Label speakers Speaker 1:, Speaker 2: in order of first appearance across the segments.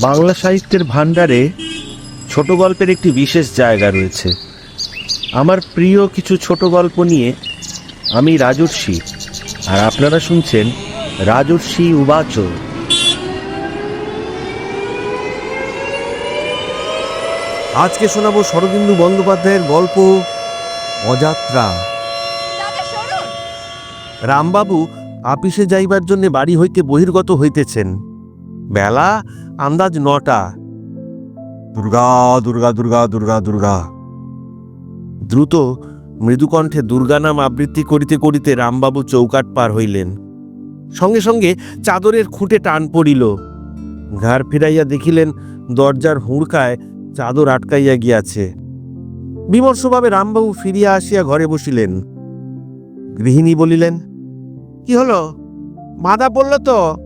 Speaker 1: বাংলা সাহিত্যের ভাণ্ডারে ছোট গল্পের একটি বিশেষ জায়গা রয়েছে। আমার প্রিয় কিছু ছোট গল্প নিয়ে আমি রাজর্ষি আর আপনারা শুনছেন রাজর্ষি উবাচ।
Speaker 2: আজকে শোনাবো শরদিন্দু বন্দ্যোপাধ্যায়ের গল্প অযাত্রা। রামবাবু আপিসে যাইবার জন্য বাড়ি হইতে বহির্গত হইতেছেন। বেলা আন্দাজ নটা। দুর্গা দুর্গা দুর্গা দুর্গা দুর্গা। দ্রুত মৃদুকণ্ঠে দুর্গা নাম আবৃত্তি করিতে করিতে রামবাবু চৌকাট পার হইলেন। সঙ্গে সঙ্গে চাদরের খুঁটে টান পড়িল। ঘাড় ফিরাইয়া দেখিলেন দরজার হুড়কায় চাদর আটকাইয়া গিয়াছে। বিমর্ষভাবে রামবাবু ফিরিয়া আসিয়া ঘরে বসিলেন। গৃহিণী বলিলেন কি হলো? মাদা পড়ল তো?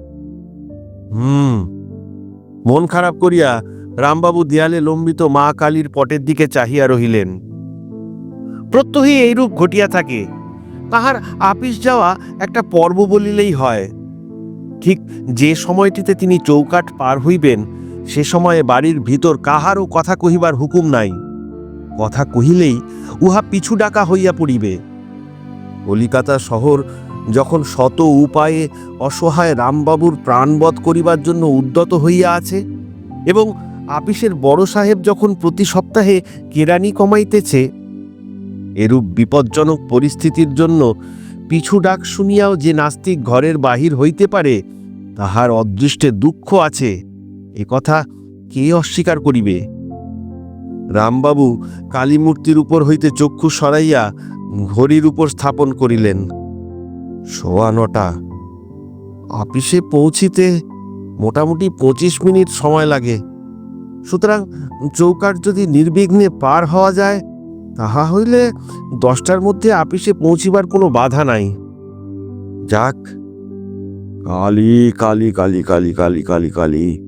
Speaker 2: হুম মন খারাপ করিয়া রামবাবু দেয়ালে লম্বিত মা কালীর পটের দিকে চাহিয়া রহিলেন। প্রত্যহই এইরূপ ঘটিয়া থাকে। তাহার আপিস যাওয়া একটা পর্ব বলিলেই হয়। ঠিক যে সময়টিতে তিনি চৌকাট পার হইবেন, সে সময়ে বাড়ির ভিতর কাহারও কথা কহিবার হুকুম নাই। কথা কহিলেই উহা পিছু ডাকা হইয়া পড়িবে। কলিকাতা শহর যখন শত উপায়ে অসহায় রামবাবুর প্রাণবধ করিবার জন্য উদ্যত হইয়া আছে এবং আপিসের বড় সাহেব যখন প্রতি সপ্তাহে কেরানি কমাইতেছে, এরূপ বিপজ্জনক পরিস্থিতির জন্য পিছু ডাক শুনিয়াও যে নাস্তিক ঘরের বাহির হইতে পারে, তাহার অদৃষ্টে দুঃখ আছে। এ কথা কে অস্বীকার করিবে? রামবাবু কালীমূর্তির উপর হইতে চক্ষু সরাইয়া ঘড়ির উপর স্থাপন করিলেন। সোয়া নটা। অফিসে পৌঁছিতে মোটামুটি পঁচিশ মিনিট সময় লাগে। সুতরাং চৌকাট যদি নির্বিঘ্নে পার হওয়া যায়, তাহা হইলে দশটার মধ্যে আপিসে পৌঁছিবার কোনো বাধা নাই। যাক, কালি কালি কালি কালি কালি, কালী কালী।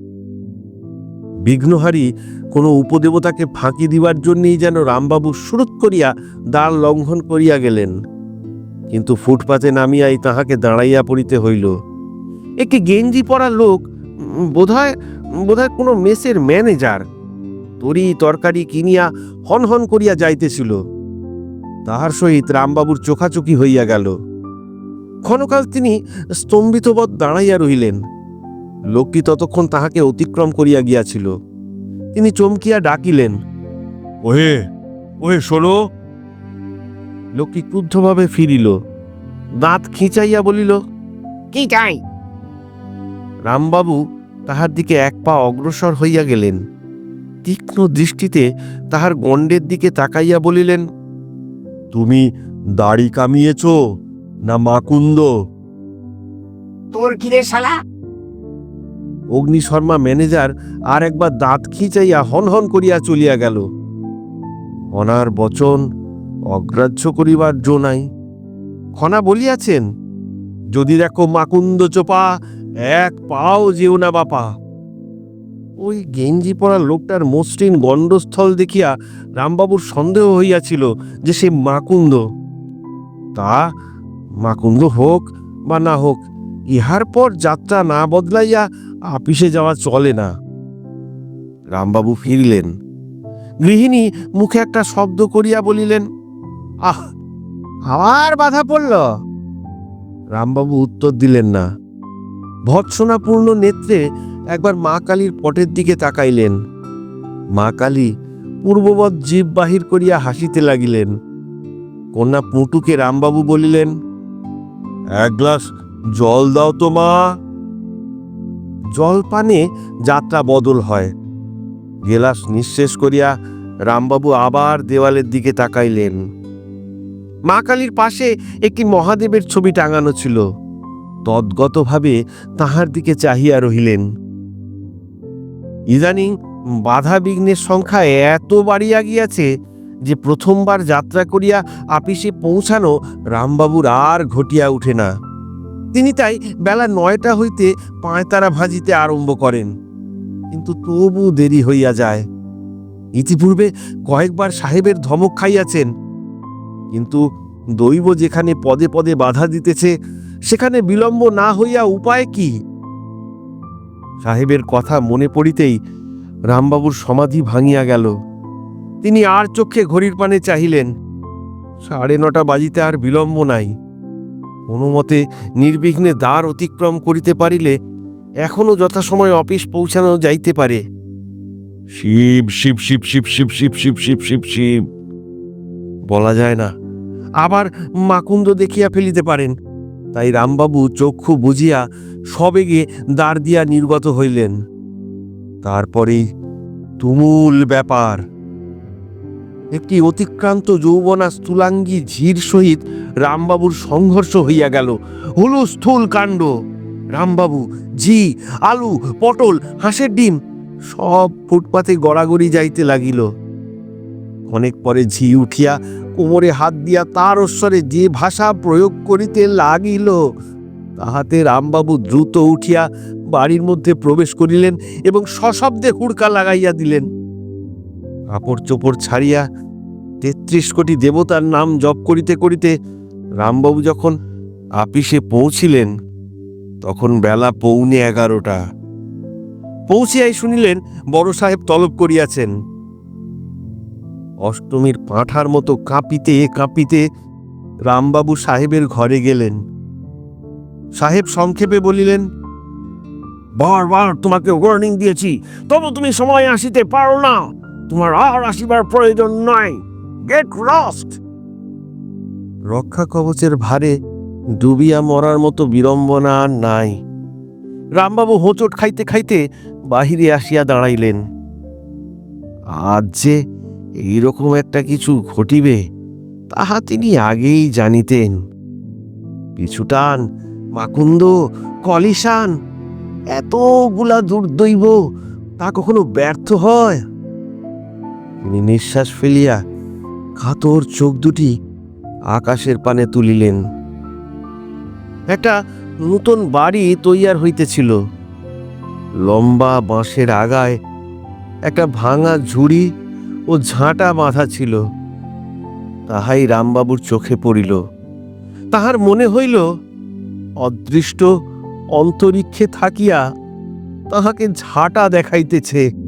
Speaker 2: বিঘ্নহারী কোনো উপদেবতাকে ফাঁকি দিবার জন্যই যেন রামবাবু সুরত করিয়া দ্বার লঙ্ঘন করিয়া গেলেন। কিন্তু ফুটপাতে নামিয়াই তাহাকে দাঁড়াইয়া পড়িতে হইল। একটি গেঞ্জি পরা লোক বোধহয় বোধহয় কোনো মেসের ম্যানেজার, তরি তরকারি কিনিয়া হন হন করিয়া যাইতেছিল। তাহার সহিত রামবাবুর চোখাচোখি হইয়া গেল। ক্ষণকাল তিনি স্তম্ভিতবৎ দাঁড়াইয়া রহিলেন। লোকটি ততক্ষণ তাহাকে অতিক্রম করিয়া গিয়াছিল। তিনি চমকিয়া ডাকিলেন, ওহে ওহে শোনো লোকটি ক্রুদ্ধভাবে ফিরিল দাঁত খিঁচাইয়া বলিল
Speaker 3: কি চাই?
Speaker 2: রামবাবু তাহার দিকে এক পা অগ্রসর হইয়া গেলেন। তীক্ষ্ণ দৃষ্টিতে তাহার গণ্ডের দিকে তাকাইয়া বলিলেন তুমি দাড়ি কামিয়েছ না মাকুন্দ?
Speaker 3: তোর কিরে শালা?
Speaker 2: অগ্নিশর্মা ম্যানেজার আর একবার দাঁত খিঁচাইয়া হন হন করিয়া চলিয়া গেল। অনার বচন অগ্রাহ্য করিবার জো নাই। খনা বলিয়াছেন, যদি দেখো মাকুন্দ চোপা, এক পাও যেও না বাপা। ওই গেঞ্জি পরা লোকটার মসৃণ গণ্ডস্থল দেখিয়া রামবাবুর সন্দেহ হইয়াছিল যে সে মাকুন্দ। তা মাকুন্দ হোক বা না হোক, ইহার পর যাত্রা না বদলাইয়া আপিসে যাওয়া চলে না। রামবাবু ফিরিলেন। গৃহিণী মুখে একটা শব্দ করিয়া বলিলেন আহ
Speaker 3: আবার বাধা পড়ল।
Speaker 2: রামবাবু উত্তর দিলেন না। ভৎসনাপূর্ণ নেত্রে একবার মা কালীর পটের দিকে তাকাইলেন। মা কালী পূর্ববৎ জীব বাহির করিয়া হাসিতে লাগিলেন। কন্যা পুঁটুকে রামবাবু বলিলেন, এক গ্লাস জল দাও তো মা। জল পানে যাত্রা বদল হয়। গেলাস নিঃশেষ করিয়া রামবাবু আবার দেওয়ালের দিকে তাকাইলেন। মা কালীর পাশে একটি মহাদেবের ছবি টাঙানো ছিল। তদ্গতভাবে তাহার দিকে চাহিয়া রহিলেন। ইদানিং বাধা বিঘ্নের সংখ্যা এত বাড়িয়া গিয়াছে যে প্রথমবার যাত্রা করিয়া আপিসে পৌঁছানো রামবাবুর আর ঘটিয়া উঠে না। তিনি তাই বেলা নয়টা হইতে পাঁয়তারা ভাজিতে আরম্ভ করেন। কিন্তু তবু দেরি হইয়া যায়। ইতিপূর্বে কয়েকবার সাহেবের ধমক খাইয়াছেন কিন্তু দৈব যেখানে পদে পদে বাধা দিতেছে সেখানে বিলম্ব না হইয়া উপায় কি সাহেবের কথা মনে পড়িতেই রামবাবুর সমাধি ভাঙিয়া গেল তিনি আর চোখে ঘড়ির পানে চাহিলেন সাড়ে নটা বাজিতে আর বিলম্ব নাই কোনোমতে নির্বিঘ্নে দ্বার অতিক্রম করিতে পারিলে এখনও যথাসময় অফিস পৌঁছানো যাইতে পারে শিব শিব শিব শিব শিব শিব শিব শিব শিব শিব বলা যায় না। আবার মাকুন্দ দেখিয়া ফেলিতে পারেন। তাই রামবাবু চক্ষু বুঝিয়া সবেগে দাঁড় দিয়া নির্গত হইলেন। তারপরেই তুমুল ব্যাপার। একটি অতিক্রান্ত যৌবনা স্থূলাঙ্গী ঝির সহিত রামবাবুর সংঘর্ষ হইয়া গেল। হলো স্থূল কাণ্ড। রামবাবু, ঝি, আলু, পটল, হাঁসের ডিম সব ফুটপাতে গড়াগড়ি যাইতে লাগিল। অনেক পরে ঝি উঠিয়া কোমরে হাত দিয়া তার ঐশ্বরে যে ভাষা প্রয়োগ করিতে লাগিল, তাহাতে রামবাবু দ্রুত উঠিয়া বাড়ির মধ্যে প্রবেশ করিলেন এবং সশব্দে হুড়কা লাগাইয়া দিলেন। কাপড় চোপড় ছাড়িয়া তেত্রিশ কোটি দেবতার নাম জপ করিতে করিতে রামবাবু যখন আপিসে পৌঁছিলেন, তখন বেলা পৌনে এগারোটা। পৌঁছিয়াই শুনিলেন বড় সাহেব তলব করিয়াছেন। অষ্টমীর পাঁঠার মতো কাঁপিতে কাঁপিতে রামবাবু সাহেবের ঘরে গেলেন। সাহেব সংক্ষেপে বলিলেন, বারবার তোমাকে ওয়ার্নিং দিয়েছি, তবু তুমি সময় আসিতে পারো না। তোমার আর আসিবার প্রয়োজন নাই। গেট লস্ট রক্ষা কবচের ভারে ডুবিয়া মরার মতো বিড়ম্বনা আর নাই। রামবাবু হোঁচট খাইতে খাইতে বাহিরে আসিয়া দাঁড়াইলেন। আজ যে এইরকম একটা কিছু ঘটিবে, তাহা তিনি আগেই জানিতেন। পিছুটান, মাকুন্দ, কলিশান, এতগুলা দুর্দৈব, তা কখনো ব্যর্থ হয়? তিনি নিঃশ্বাস ফেলিয়া কাতর চোখ দুটি আকাশের পানে তুলিলেন। একটা নূতন বাড়ি তৈয়ার হইতেছিল। লম্বা বাঁশের আগায় একটা ভাঙা ঝুড়ি ও ঝাঁটা বাঁধা ছিল। তাহাই রামবাবুর চোখে পড়িল। তাহার মনে হইল, অদৃষ্ট অন্তরিক্ষে থাকিয়া তাহাকে ঝাঁটা দেখাইতেছে।